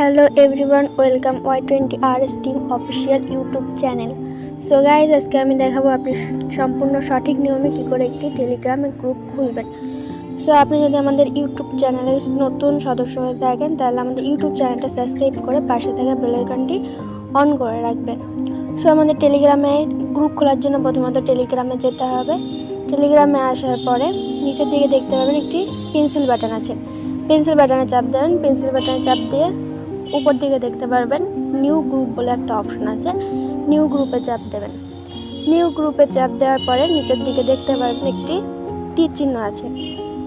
Hello everyone welcome Y twenty R S team official YouTube channel so guys আজকে আমি দেখাবো আপনি সম্পূর্ণ সঠিক নিয়মে কী করে একটি টেলিগ্রামে গ্রুপ খুলবেন। সো আপনি যদি আমাদের ইউটিউব চ্যানেলে নতুন সদস্য হয়ে থাকেন, তাহলে আমাদের ইউটিউব চ্যানেলটা সাবস্ক্রাইব করে পাশে থাকা বেলাইকনটি অন করে রাখবেন। সো আমাদের টেলিগ্রামে গ্রুপ খোলার জন্য প্রথমত টেলিগ্রামে যেতে হবে। টেলিগ্রামে আসার পরে নিচের দিকে দেখতে পাবেন একটি পেন্সিল বাটন আছে। পেন্সিল বাটনে চাপ দেবেন পেন্সিল বাটনে চাপ দিয়ে উপর দিকে দেখতে পারবেন নিউ গ্রুপ বলে একটা অপশন আছে নিউ গ্রুপে চাপ দেবেন। নিউ গ্রুপে চাপ দেওয়ার পরে নিচের দিকে দেখতে পারবেন একটি তীর চিহ্ন আছে।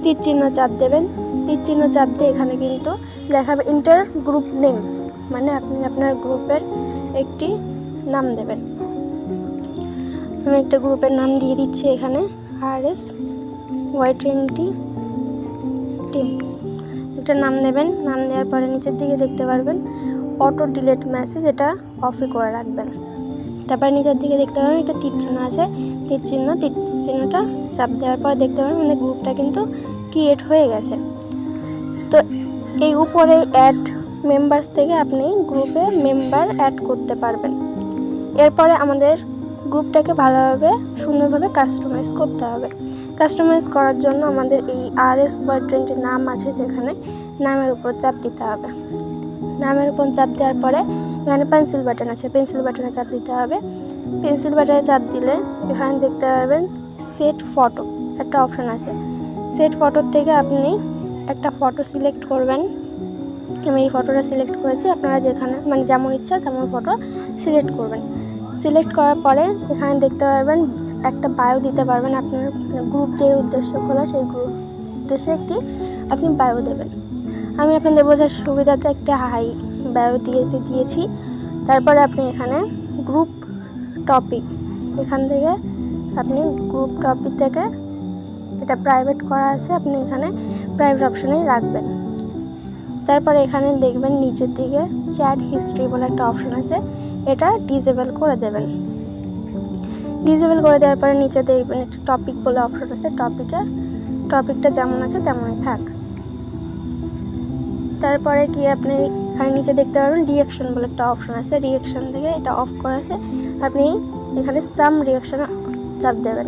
তীর চিহ্ন চাপ দেবেন। তীর চিহ্ন চাপ দিয়ে এখানে কিন্তু দেখাবে ইন্টার গ্রুপ নেম মানে আপনি আপনার গ্রুপের একটি নাম দেবেন। আমি একটা গ্রুপের নাম দিয়ে দিচ্ছি এখানে R S Y twenty team একটা নাম নেবেন, নাম দেওয়ার পরে নিচের দিকে দেখতে পারবেন অটো ডিলেট মেসেজ এটা অফে করে রাখবেন। তারপরে নিচের দিকে দেখতে পারবেন একটা তীর চিহ্ন আছে, তীর চিহ্ন, তীর চিহ্নটা চাপ দেওয়ার পর দেখতে পারবেন মানে গ্রুপটা কিন্তু ক্রিয়েট হয়ে গেছে। তো এই উপরে অ্যাড মেম্বার্স থেকে আপনি গ্রুপে মেম্বার অ্যাড করতে পারবেন। এরপরে আমাদের গ্রুপটাকে ভালোভাবে, সুন্দরভাবে কাস্টমাইজ করতে হবে। কাস্টমাইজ করার জন্য আমাদের এই আর এস ওয়াই টোয়েন্টির নাম আছে যেখানে নামের উপর চাপ দিতে হবে। নামের উপর চাপ দেওয়ার পরে এখানে পেন্সিল বাটন আছে। পেন্সিল বাটনে চাপ দিতে হবে। পেন্সিল বাটনে চাপ দিলে এখানে দেখতে পারবেন সেট ফটো একটা অপশান আছে। সেট ফটোর থেকে আপনি একটা ফটো সিলেক্ট করবেন। আমি এই ফটোটা সিলেক্ট করেছি। আপনারা যেখানে মানে যেমন ইচ্ছা তেমন ফটো সিলেক্ট করবেন। সিলেক্ট করার পরে এখানে দেখতে পারবেন একটা বায়ো দিতে পারবেন। আপনার গ্রুপ যে উদ্দেশ্য খোলা, সেই গ্রুপ উদ্দেশ্যে একটি আপনি বায়ো দেবেন। আমি আপনাদের বোঝার সুবিধাতে একটা হাই বায়ো দিয়ে দিয়েছি। তারপরে আপনি এখানে গ্রুপ টপিক এখান থেকে আপনি গ্রুপ টপিক থেকে এটা প্রাইভেট করা আছে, আপনি এখানে প্রাইভেট অপশানেই রাখবেন। তারপরে এখানে দেখবেন নিচের দিকে চ্যাট হিস্ট্রি বলে একটা অপশান আছে, এটা ডিসেবল করে দেবেন। ডিসেবল করে দেওয়ার পরে নিচে দেখবেন একটা টপিক বলে অপশন আছে টপিকে টপিকটা যেমন আছে তেমনই থাক। তারপরে কি আপনি এখানে নিচে দেখতে পারবেন রিয়াকশন বলে একটা অপশন আছে রিয়াকশন থেকে এটা অফ করা আছে। আপনি এখানে সাম রিয়াকশন চাপ দেবেন।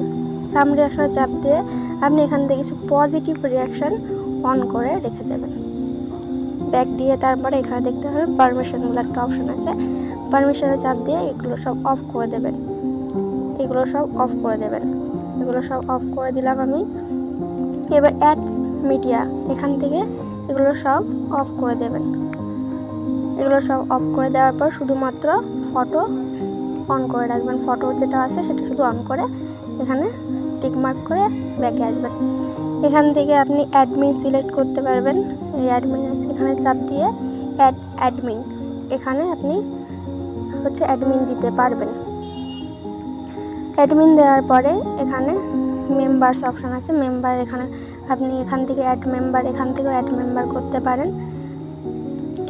সাম রিয়াকশনে চাপ দিয়ে আপনি এখান থেকে কিছু পজিটিভ রিয়াকশন অন করে রেখে দেবেন। ব্যাক দিয়ে তারপরে এখানে দেখতে পাবেন পারমিশন বলে একটা অপশন আছে। পারমিশনে চাপ দিয়ে এগুলো সব অফ করে দেবেন। এগুলো সব অফ করে দেবেন। এগুলো সব অফ করে দিলাম আমি। এবার অ্যাডস মিডিয়া এখান থেকে এগুলো সব অফ করে দেবেন। এগুলো সব অফ করে দেওয়ার পর শুধুমাত্র ফটো অন করে রাখবেন। ফটো যেটা আছে সেটা শুধু অন করে এখানে টিকমার্ক করে ব্যাকে আসবেন। এখান থেকে আপনি অ্যাডমিন সিলেক্ট করতে পারবেন। এই অ্যাডমিন এখানে চাপ দিয়ে অ্যাড অ্যাডমিন এখানে আপনি হচ্ছে অ্যাডমিন দিতে পারবেন। অ্যাডমিন দেওয়ার পরে এখানে মেম্বার্স অপশান আছে। মেম্বার এখানে, আপনি এখান থেকে অ্যাড মেম্বার এখান থেকেও অ্যাড মেম্বার করতে পারেন।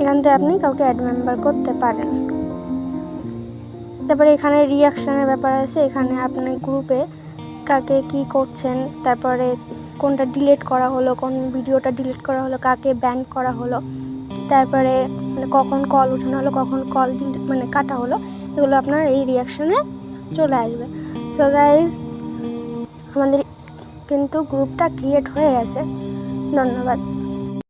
এখান থেকে আপনি কাউকে অ্যাড মেম্বার করতে পারেন। তারপরে এখানে রিয়াকশনের ব্যাপার আছে। এখানে আপনি গ্রুপে কাকে কি করছেন, তারপরে কোনটা ডিলিট করা হলো, কোন ভিডিওটা ডিলিট করা হলো, কাকে ব্যান করা হলো, তারপরে মানে কখন কল উঠানো হলো, কখন কল মানে কাটা হলো, এগুলো আপনার এই রিয়াকশানে চলে আসবে। সো গাইজ আমাদের কিন্তু গ্রুপটা ক্রিয়েট হয়ে গেছে। ধন্যবাদ।